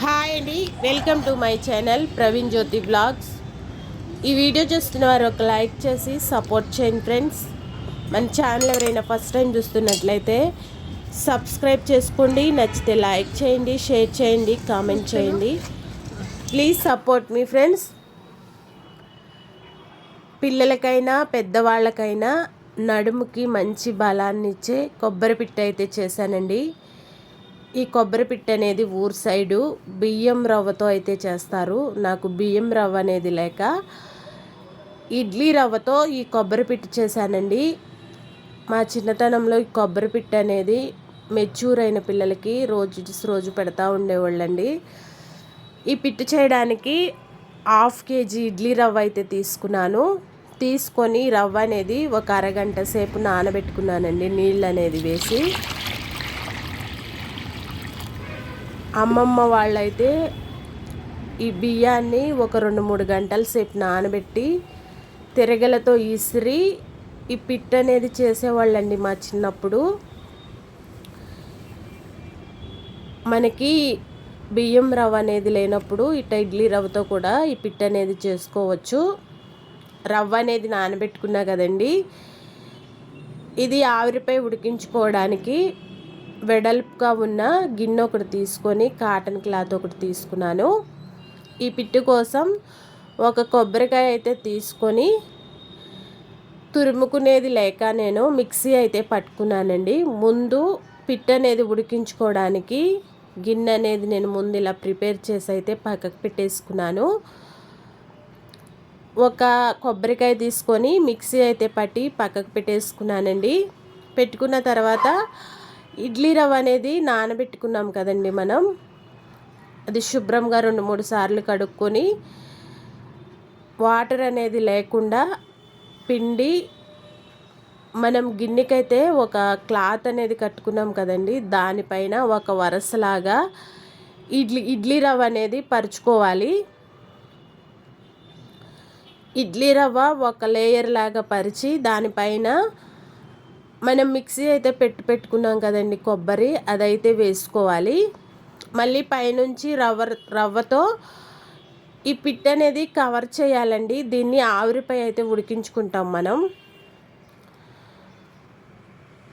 Hi అండి welcome to my channel Praveen Jyothi blogs. ఈ video చూస్తున్న వారు ఒక లైక్ చేసి సపోర్ట్ చేయండి ఫ్రెండ్స్. మన ఛానల్ ఎవరైనా ఫస్ట్ టైం చూస్తున్నట్లయితే సబ్స్క్రైబ్ చేసుకోండి నచ్చితే లైక్ చేయండి షేర్ చేయండి కామెంట్ చేయండి. ప్లీజ్ సపోర్ట్ మీ ఫ్రెండ్స్. పిల్లలకైనా పెద్దవాళ్ళకైనా నడుముకి మంచి బలాన్ని ఇచ్చే కొబ్బరి పిట్ట అయితే చేశానండి. ఈ కొబ్బరి పిట్ట అనేది ఊరు సైడు బియ్యం రవ్వతో అయితే చేస్తారు. నాకు బియ్యం రవ్వ అనేది లేక ఇడ్లీ రవ్వతో ఈ కొబ్బరి పిట్ట చేశానండి. మా చిన్నతనంలో ఈ కొబ్బరి పిట్ట అనేది మెచ్యూర్ అయిన పిల్లలకి రోజు రోజు పెడతా ఉండేవాళ్ళండి. ఈ పిట్టు చేయడానికి హాఫ్ కేజీ ఇడ్లీ రవ్వ అయితే తీసుకున్నాను. తీసుకొని రవ్వ అనేది ఒక అరగంట సేపు నానబెట్టుకున్నానండి నీళ్ళు అనేది వేసి. అమ్మమ్మ వాళ్ళైతే ఈ బియ్యాన్ని ఒక రెండు మూడు గంటల సేపు నానబెట్టి తిరగలతో ఇసిరి ఈ పిట్ అనేది చేసేవాళ్ళండి మా చిన్నప్పుడు. మనకి బియ్యం రవ్వ అనేది లేనప్పుడు ఇట్ట ఇడ్లీ రవ్వతో కూడా ఈ పిట్ అనేది చేసుకోవచ్చు. రవ్వ అనేది నానబెట్టుకున్నా కదండి ఇది ఆవిరిపై ఉడికించుకోవడానికి వెడల్పుగా ఉన్న గిన్నె ఒకటి తీసుకొని కాటన్ క్లాత్ ఒకటి తీసుకున్నాను. ఈ పిట్టు కోసం ఒక కొబ్బరికాయ అయితే తీసుకొని తురుముకునేది లేక నేను మిక్సీ అయితే పట్టుకున్నానండి. ముందు పిట్ట అనేది ఉడికించుకోవడానికి గిన్నె అనేది నేను ముందు ఇలా ప్రిపేర్ చేసి అయితే పక్కకు పెట్టేసుకున్నాను. ఒక కొబ్బరికాయ తీసుకొని మిక్సీ అయితే పట్టి పక్కకు పెట్టేసుకున్నానండి. పెట్టుకున్న తర్వాత ఇడ్లీ రవ్వ అనేది నానబెట్టుకున్నాం కదండి మనం. అది శుభ్రంగా రెండు మూడు సార్లు కడుక్కొని వాటర్ అనేది లేకుండా పిండి మనం గిన్నెకైతే ఒక క్లాత్ అనేది కట్టుకున్నాం కదండి. దానిపైన ఒక వరసలాగా ఇడ్లీ ఇడ్లీ రవ్వ అనేది పరుచుకోవాలి. ఇడ్లీ రవ్వ ఒక లేయర్ లాగా పరిచి దానిపైన మనం మిక్సీ అయితే పెట్టి పెట్టుకున్నాం కదండి కొబ్బరి అదైతే వేసుకోవాలి. మళ్ళీ పైనుంచి రవ్వ రవ్వతో ఈ పిట్ అనేది కవర్ చేయాలండి. దీన్ని ఆవిరిపై అయితే ఉడికించుకుంటాం మనం.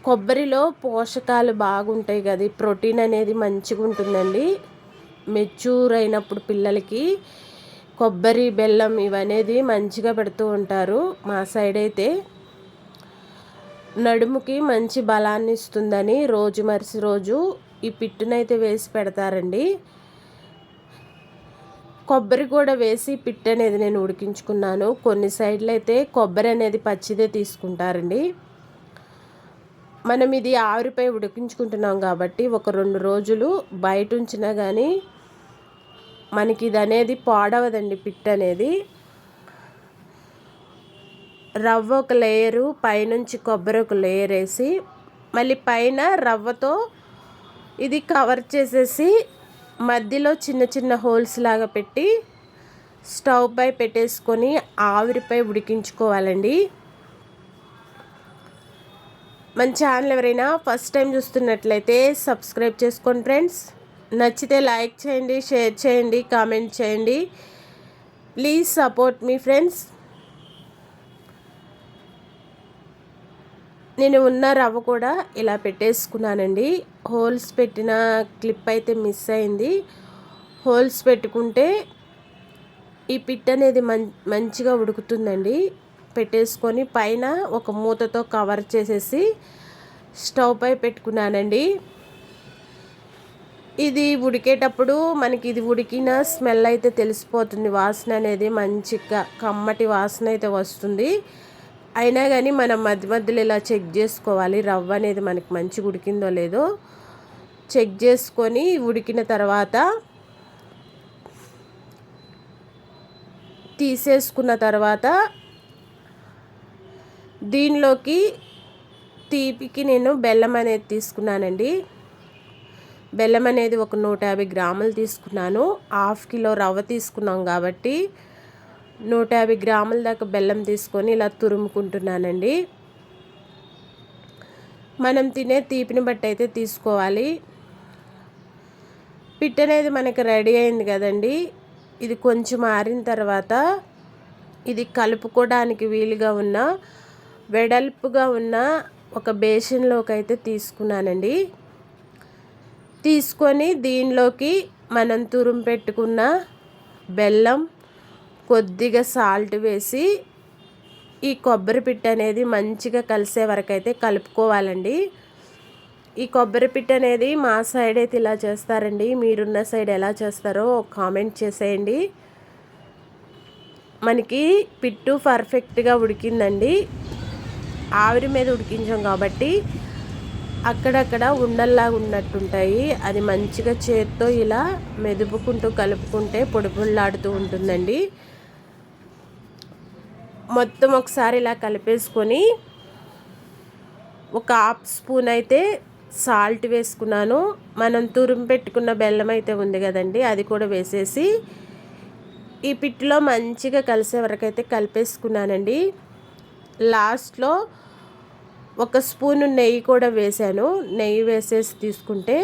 కొబ్బరిలో పోషకాలు బాగుంటాయి కదా ప్రోటీన్ అనేది మంచిగా ఉంటుందండి. మెచ్యూర్ అయినప్పుడు పిల్లలకి కొబ్బరి బెల్లం ఇవనేది మంచిగా పెడుతూ ఉంటారు మా సైడ్ అయితే. నడుముకి మంచి బలాన్ని ఇస్తుందని రోజు మరిసి రోజు ఈ పిట్టునైతే వేసి పెడతారండి. కొబ్బరి కూడా వేసి పిట్టు అనేది నేను ఉడికించుకున్నాను. కొన్ని సైడ్లు అయితే కొబ్బరి అనేది పచ్చిదే తీసుకుంటారండి. మనం ఇది ఆవిరిపై ఉడికించుకుంటున్నాం కాబట్టి ఒక రెండు రోజులు బయట ఉంచినా కానీ మనకి ఇది అనేది పాడవదండి పిట్ అనేది. రవ్వ ఒక లేయరు పైనుంచి కొబ్బరి ఒక లేయర్ వేసి మళ్ళీ పైన రవ్వతో ఇది కవర్ చేసేసి మధ్యలో చిన్న చిన్న హోల్స్ లాగా పెట్టి స్టవ్ పై పెట్టేసుకొని ఆవిరిపై ఉడికించుకోవాలండి. మన ఛానల్ ఎవరైనా ఫస్ట్ టైం చూస్తున్నట్లయితే సబ్స్క్రైబ్ చేసుకోండి ఫ్రెండ్స్. నచ్చితే లైక్ చేయండి షేర్ చేయండి కామెంట్ చేయండి. ప్లీజ్ సపోర్ట్ మీ ఫ్రెండ్స్. నేను ఉన్న రవ్వ కూడా ఇలా పెట్టేసుకున్నానండి. హోల్స్ పెట్టిన క్లిప్ అయితే మిస్ అయింది. హోల్స్ పెట్టుకుంటే ఈ పిట్ అనేది మం మంచిగా ఉడుకుతుందండి. పెట్టేసుకొని పైన ఒక మూతతో కవర్ చేసేసి స్టవ్ పై పెట్టుకున్నానండి. ఇది ఉడికేటప్పుడు మనకి ఇది ఉడికిన స్మెల్ అయితే తెలిసిపోతుంది. వాసన అనేది మంచిగా కమ్మటి వాసన అయితే వస్తుంది. అయినా కానీ మనం మధ్య మధ్యలో ఇలా చెక్ చేసుకోవాలి. రవ్వ అనేది మనకి మంచి ఉడికిందో లేదో చెక్ చేసుకొని ఉడికిన తర్వాత తీసేసుకున్న తర్వాత దీనిలోకి తీపికి నేను బెల్లం అనేది తీసుకున్నానండి. బెల్లం అనేది ఒక నూట యాభై గ్రాములు తీసుకున్నాను. హాఫ్ కిలో రవ్వ తీసుకున్నాం కాబట్టి నూట యాభై గ్రాముల దాకా బెల్లం తీసుకొని ఇలా తురుముకుంటున్నానండి. మనం తినే తీపిని బట్టి అయితే తీసుకోవాలి. పిట్ అనేది మనకి రెడీ అయింది కదండి. ఇది కొంచెం ఆరిన తర్వాత ఇది కలుపుకోవడానికి వీలుగా ఉన్న వెడల్పుగా ఉన్న ఒక బేసిన్లోకి అయితే తీసుకున్నానండి. తీసుకొని దీనిలోకి మనం తురుము పెట్టుకున్న బెల్లం కొద్దిగా సాల్ట్ వేసి ఈ కొబ్బరి పిట్ట అనేది మంచిగా కలిసే వరకు అయితే కలుపుకోవాలండి. ఈ కొబ్బరి పిట్ట అనేది మా సైడ్ అయితే ఇలా చేస్తారండి. మీరున్న సైడ్ ఎలా చేస్తారో కామెంట్ చేసేయండి. మనకి పిట్టు పర్ఫెక్ట్గా ఉడికిందండి. ఆవిరి మీద ఉడికించాం కాబట్టి అక్కడక్కడ ఉండల్లాగా ఉన్నట్టుంటాయి. అది మంచిగా చేత్తో ఇలా మెదుపుకుంటూ కలుపుకుంటే పొడి పొడిలాడుతూ ఉంటుందండి. మొత్తం ఒకసారి ఇలా కలిపేసుకొని ఒక హాఫ్ స్పూన్ అయితే సాల్ట్ వేసుకున్నాను. మనం తురుము పెట్టుకున్న బెల్లం అయితే ఉంది కదండి అది కూడా వేసేసి ఈ పిట్లో మంచిగా కలిసే వరకు అయితే కలిపేసుకున్నానండి. లాస్ట్లో ఒక స్పూను నెయ్యి కూడా వేసాను. నెయ్యి వేసేసి తీసుకుంటే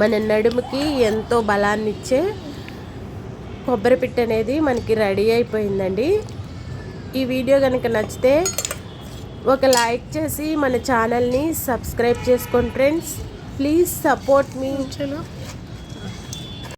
మన నడుముకి ఎంతో బలాన్నిచ్చే కొబ్బరి పిట్ట అనేది మనకి రెడీ అయిపోయిందండి. ఈ వీడియో కనుక నచ్చితే ఒక లైక్ చేసి మన ఛానల్ని సబ్స్క్రైబ్ చేసుకోండి ఫ్రెండ్స్. Please support me.